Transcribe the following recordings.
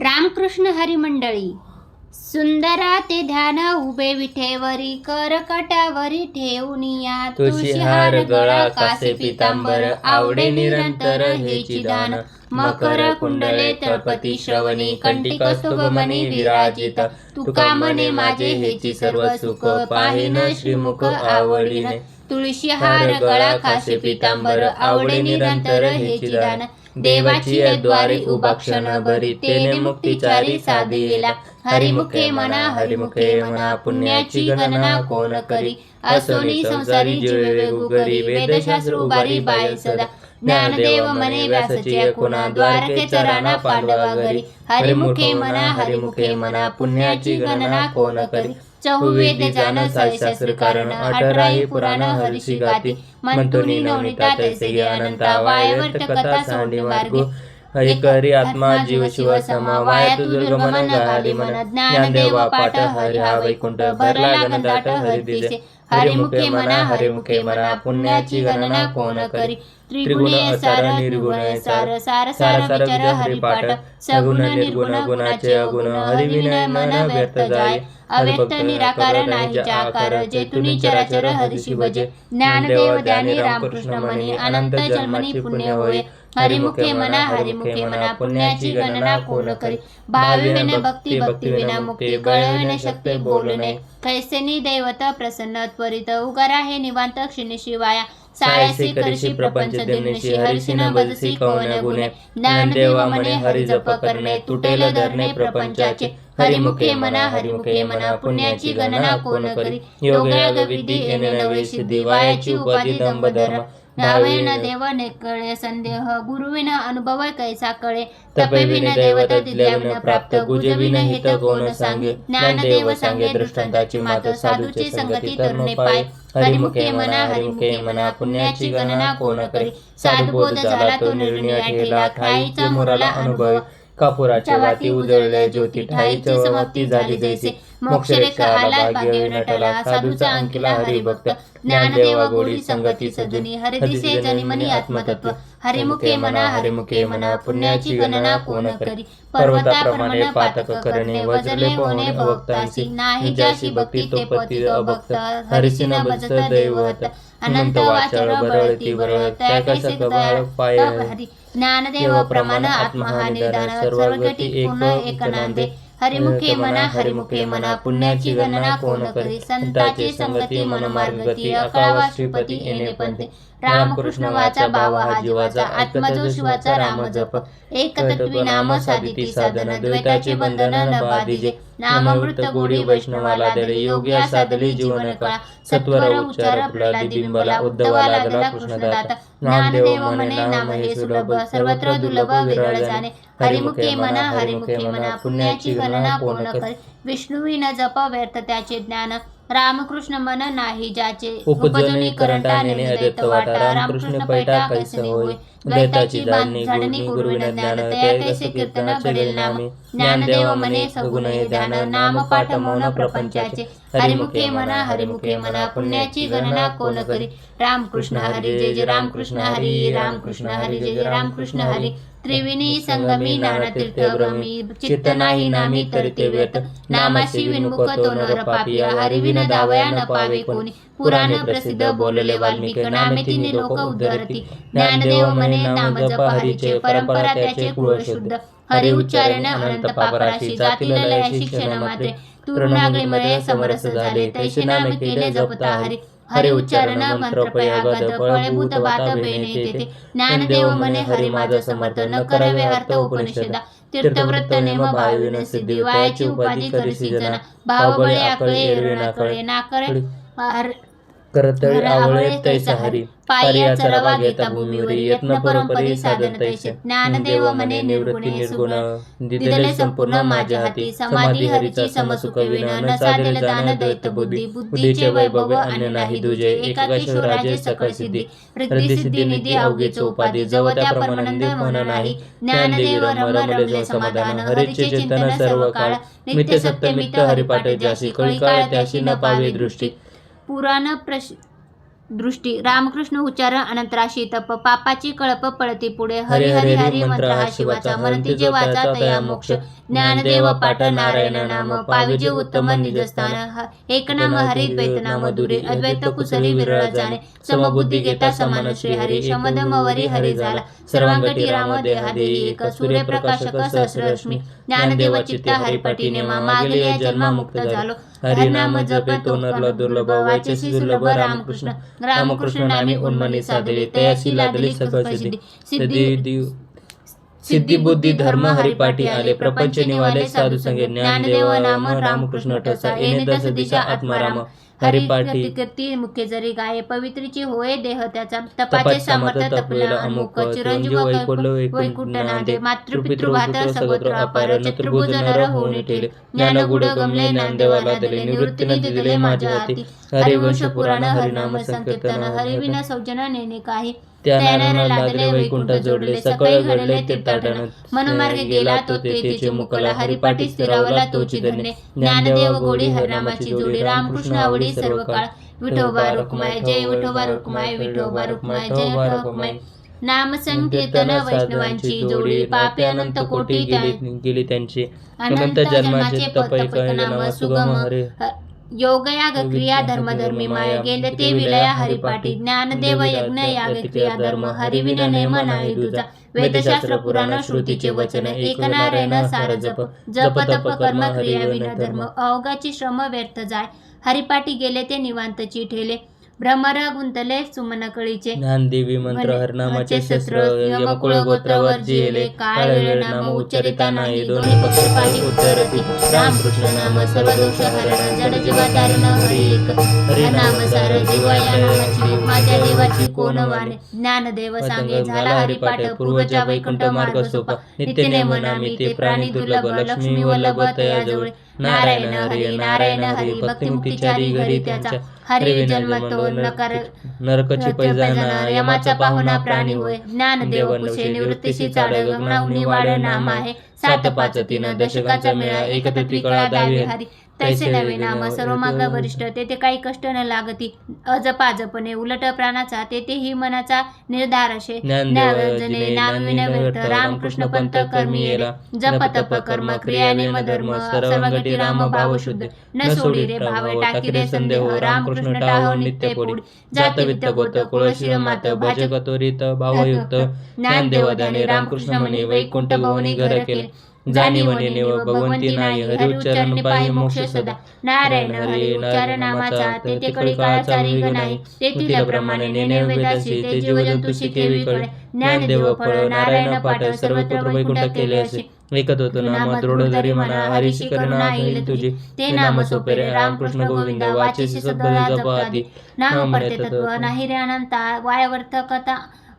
रामकृष्ण हरी मंडळी सुंदरा ते ध्यान उभे विठेवरी करकटावरी ठेवून या. तुळशीहार गळा कासे पितांबर आवडे निरंतर हे चिदान मकर कुंडले तळपती श्रवणी कंटिक कौस्तुभ विराजित. तुका मने माझे हेची सर्व सुख पाहिन श्रीमुख आवडीने. तुळशीहार गळा कासे पितांबर आवडे निरंतर हे चिदान देवाची द्वारे उभा क्षण भरी तेने मुक्तिचारी साधिला हरिमुखे म्हणा हरिमुखे म्हणा पुण्याची गणना कोण करी? असोनी संसारी जीवे वेदशास्त्र उभारी बाई सदा. ज्ञानदेव मने व्यासचे कुणा द्वारकेचा राणा पांडवा घरी. हरिमुखे म्हणा हरिमुखे म्हणा पुण्याची गणना कोण करी? चहुवेद जान शास्त्र कारण अठराही पुराण हरिशी गाती. मंतुनी नवनीता तैसे अनंता वायवर्त कथा सांडी मार्ग. हरि करी आत्मा जीव शिव समा वाया तुझ मन घाली मन. ज्ञानदेव पाठ हरी हा वैकुंठ. भरला गंधाट हरी दिसे हरिमुखे म्हणा हरिमुखे म्हणा पुण्याची गणना कोण करी? त्रिगुणे सार निर्गुण सार सार सार विचार हरिपाठ सगुण निर्गुण गुणाचे अगुण हरिविनय मन व्यर्थ जाय. अव्यक्त निराकार नाही आकार जे तुनी चराचर हरिशी भजे. ज्ञानदेव ध्यानी रामकृष्ण म्हणे अनंत जन्मनी पुण्य होय. हरिमुखे म्हणा हरिमुखे म्हणा पुण्याची गणना कोण करी? भाविविने भक्ती भक्ती विना मुक्ती कळविने शक्ती बोलणे कैसेनी दैवत प्रसन्न त्वरित उगारा हे निवांत क्षिणी शिवाया. सायासी करशी प्रपंच दिनशी हरिशिन बदसी कवन गुणे? ज्ञानदेव म्हणे हरि जप करणे तुटेल धरणे प्रपंचाचे. हरिमुखे म्हणा हरिमुखे म्हणा पुण्याची गणना कोण करी? योगयाग विधी येणे नवे सिद्धी वायाची उपाधी दंभ धर्म नावेन देव कळे संदेह गुरुविन अनुभव कैसा कळे? तपेविन दैवत दिल्याविन प्राप्त गुजविन हित कोण सांगे? ज्ञानदेव सांगे दृष्टांताची मात साधूची संगती तरुणे पाय. हरिमुखे म्हणा हरिमुखे म्हणा पुण्याची गणना कोण करी? साधुबोध झाला तो निर्णय ठेला ठाईचा मुराला अनुभव. कापुराच्या वाती उजळल्या ज्योती ठाईची समाप्ती झाली जैसे. मोक्षरेखा आला भाग्य नटला साधूचा अंकिला हरिभक्त ज्ञानदेव गोडी संगती सजनी हरिदिसे जनी मनी आत्मतत्व हरिमुखे म्हणा हरिमुखे म्हणा पुण्याची गणना कोण करी? पर्वताप्रमाणे पातक करणे वजले होणे भक्तांसी नाही ज्याशी भक्ती ते पती अभक्त हरिसिन भजत दैवत. अनंत वाचर बरळती बरळ त्या कैसे दयाळ पाय. हरी ज्ञानदेव प्रमाण आत्मा हा निदान सर्व गती पूर्ण एक नांदे हरिमुखे म्हणा हरिमुखे म्हणा पुण्याची गणना कोण करी संताची संगती मन मार्गती अकळावा श्रीपती येणे पंथे रामकृष्ण वाचा भाव हा जीवाचा आत्मा जो शिवाचा राम जप. एक तत्वी नाम साधिती साधन द्वैताचे बंधन न बाधिजे. नामामृत गोडी वैष्णवाला दळे योग्या साधली जीवन कळा सत्वर उच्चार प्रल्हादी बिंबला उद्धवाला दला कृष्णदाता ज्ञानदेव म्हणे नाम हे सुलभ सर्वत्र दुर्लभ विरळ जाणे हरिमुखे म्हणा हरिमुखे म्हणा पुण्याची गणना कोण करी. विष्णुवी न जप व्यर्थ त्याचे ज्ञान रामकृष्ण मन नाही ज्याचे उपजनी करंटा नेणे अद्वैत वाटा. रामकृष्ण पैठा कैसे होय? द्वैताची धाडणी गुरुनी गुरुविन ज्ञान त्या कैसे कीर्तन घडेल नामे? ज्ञानदेव मने सगुण हे ध्यान नाम पाठ मौन प्रपंचाचे. हरिमुखे म्हणा हरिमुखे म्हणा पुण्याची गणना कोण करी? रामकृष्ण हरी जय जय रामकृष्ण हरी रामकृष्ण हरी जय जय रामकृष्ण हरी. त्रिविणी संगमी नाना तीर्थ भ्रमी चित्त नाही नामी तरी ते व्यर्थ नामाशी विनमुख तो नर पापिया हरिविन दावया न पावे कोणी. पुराण प्रसिद्ध बोलले वाल्मिक. नामे तिने लोक उद्धरती. ज्ञानदेव म्हणे नाम जप हरीचे परंपरा त्याचे कुळ शुद्ध. हरी उच्चारण अनंत पापराशी जातील लय शिक्षण मात्रे तुरुणागळीमुळे समरस झाले. तैसे नामे केले जपता हरी. हरी उच्चारण मंत्र प्रयागत फळभूत बात बेने तेथे ज्ञानदेव म्हणे हरी माझा समर्थ न करावे अर्थ उपनिषदा. तीर्थव्रत नेम भाविन सिद्धी वायाची उपाधी करीसी जना. भावबळे आकळे नाकळे नाकळे. हर- करतळी आवळे तैसा हरी घेता भूमीवर. यत्न परोपरी साधन तैसे. ज्ञानदेव निवृत्ती निर्गुणे दिदले संपूर्ण माझ्या हाती समाधी हरीचा समसुख विन न साधेल दान दैत बुद्धी. बुद्धीचे वैभव अन्य नाही दुजे. सकळ सिद्धी. सिद्धी. निधी अवघीच उपाधी जव त्या परमानंद म्हण नाही. ज्ञानदेव रमले समाधान हरीचे चिंतन सर्व काळ नित्य सत्य मित हरिपाठ ज्याशी कळी. काळ. त्याशी न पावे दृष्टी पुराण प्रश दृष्टी. रामकृष्ण उच्चार अनंतराशी तप पापाची कळप पळती पुढे. हरी हरी हरी मंत्र हा शिवाचा. म्हणती जे वाचा तया मोक्ष. ज्ञानदेव पाठ नारायण नाम. पाविजे उत्तम निजस्थान एक नाम हरी द्वैत नाम दुरे. अद्वैत कुसरी विरळ जाणे. समबुद्धी घेता समान श्री हरी. शमदमवरी हरी झाला. सर्वांगटी राम देहा देही एक सूर्यप्रकाशक सहस्ररश्मी ज्ञानदेव चित्ता हरिपटी नेमा. मागली जन्मा मुक्त झालो. हरिनाम जपे तो नरल दुर्लभ वाचेसी सुलभ रामकृष्ण रामकृष्ण. नामी उन्मनी साधले तयाशी लादली सकळ सिद्धी सिद्धी. सिद्धी बुद्धी धर्म हरिपाठी आले प्रपंच निवाले साधू संगे ज्ञानदेव नाम रामकृष्ण ठसा येणे दस दिशा आत्माराम हरिपाठी कीर्ती मुख्य जरी गाये पवित्रीची होय देह त्याचा तपाचे सामर्थ्य तपलेला अमुक चिरंजीव वैकुंठ नांदे. मातृपितृभात सगोत्र अपार चतुर्भुज नर होऊन ठेले ज्ञान गुड गमले ज्ञानदेवाला दिले निवृत्तीने दिले माझ्या हाती हरिवंश पुराण हरिनाम संकीर्तन हरिविना सौजन नेणे काही. त्याने लागले वैकुंठ जोडले. सकाळी घडले तीर्थाटन मनमार्गे गेला तो तेथेचे मुकला हरिपाठी स्थिरावला तोची धरणे. ज्ञानदेव गोडी हरिनामाची जोडी. रामकृष्ण आवडी सर्व काळ. विठोबा रुक्माय जय विठोबा रुक्माय विठोबा रुक्माय जय रुक्माय नाम संकीर्तन वैष्णवांची जोडी. पापे अनंत कोटी गेली. गेली त्यांची. अनंत जन्माचे तपैक नाम सुगम हरे. योगयाग क्रिया धर्म धर्मी माय गेले ते विलया हरिपाठी ज्ञानदेव यज्ञ याग क्रिया धर्म हरिविन नेम नाही तुझा. वेदशास्त्र पुराण श्रुतीचे वचन एक नारायण सार जप जप तप कर्म क्रिया विन धर्म. अवघाची श्रम व्यर्थ जाय. हरिपाठी गेले ते निवांतची ठेले भ्रमर गुंतले सुमन कळीचे ज्ञानदेवी मंत्र हरनामाचे शस्त्र यमकुळ गोत्रावर जिले काळ वेळ नाम उच्चरिता नाही दोन्ही पक्ष पाठी उत्तरती रामकृष्ण नाम सर्व दोष हरण जड जीवा तारण हरी एक. हरि नाम सार जीवा या नामाची माझ्या देवाची कोण वाणे? ज्ञानदेव सांगे झाला हरिपाठ पूर्वच्या वैकुंठ मार्ग सोपा. नित्य मनामी ते प्राणी दुर्लभ लक्ष्मी वल्लभ तयाजवळ नारायण हरी नारायण हरी भक्ती मुक्तीचारी घरी त्याचा हरी जन्म तो नकार नरकची पैजाणार यमाचा पाहुणा प्राणी होय. ज्ञानदेव कुशे निवृत्तीशी चाड गगनाहुनी वाड नाम आहे. सात पाच तीन दशकाचा मेळा एकत्र त्रिकळा दावी हरी. तैसे नवे नाम सर्व मागा वरिष्ठ तेथे काही कष्ट न लागती अजपा जपणे उलट प्राणाचा तेथेही मनाचा निर्धार असे ज्ञानजने नामविन व्यर्थ रामकृष्ण पंत कर्मी जप तप कर्म क्रिया नेम धर्म सर्वगती राम भाव शुद्ध. न सोडी रे भाव टाकी रे संदेह रामकृष्ण टाहो नित्य पोडी जात वित्त गोत कुळशील मात भाजक त्वरित भावयुक्त ज्ञानदेव दाने रामकृष्ण म्हणे वैकुंठ भवनी घर केले. जाणीवने नेव भगवंती नाही हरी उच्चारण पाहि मोक्ष सदा. नारायण हरी उच्चार नामाचा तेथे कडी काळाचा रिग नाही तेथील प्रमाणे नेणे वेदासी ते जीवजंतू शिकेवी कळे ज्ञानदेव फळ नारायण पाठ सर्वत्र वैकुंठ केले असे. ऐकत होतो नाम दृढ धरी म्हणा हरीशी करुणा येईल तुझी. ते नाम सोपे रे रामकृष्ण गोविंद वाचेशी सदा जप आदी नाम पडते तत्व नाही रे अनंता वायावर्थ कथा.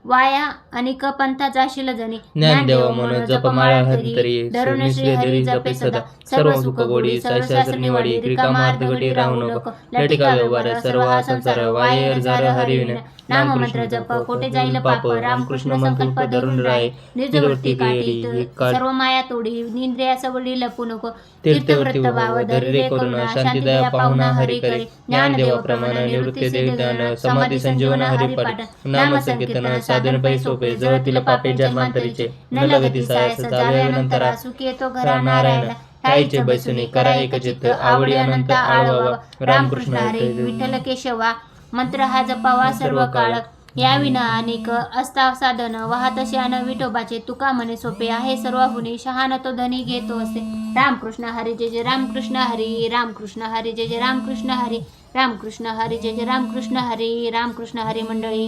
वाया अनिक पंथा जाशील जनी ज्ञानदेव मन जपमाळा हंतरी धरून श्री हरी जपे सदा सर्व सुख गोडी सर्व शास्त्र निवडी रिकामा अर्धगटी राहू नको. लटिका व्यवहार सर्व हा संसार वायर झार हरिविन. नाम मंत्र जप कोठे जाईल पाप रामकृष्ण संकल्प धरून राय. निर्जवृत्ती काढी सर्व माया तोडी निंद्रिया सवडी लपू नको तीर्थव्रत भाव धरी रे करुणा शांती दया पाहुणा हरी करे. ज्ञानदेव प्रमाण निवृत्ती देवी ज्ञान समाधी संजीवन हरिपाठ नाम संकीर्तन साधन पै सोपे जळतील पापे जन्मांतरीचे न लगती सायस जावे अनंतरा सुखी येतो घरा नारायण बैसुनी करा एक चित्त आवडी अनंत आळवा रामकृष्ण हरी विठ्ठल केशवा मंत्र हा जपावा सर्व काळ. या विना अनेक असता साधन वाहत शान विठोबाचे तुका म्हणे सोपे आहे सर्व गुणी शहान तो धनी घेतो असे. रामकृष्ण हरी जय जय रामकृष्ण हरी रामकृष्ण हरी जय जय रामकृष्ण हरी रामकृष्ण हरी जय जय रामकृष्ण हरी रामकृष्ण हरी मंडळी.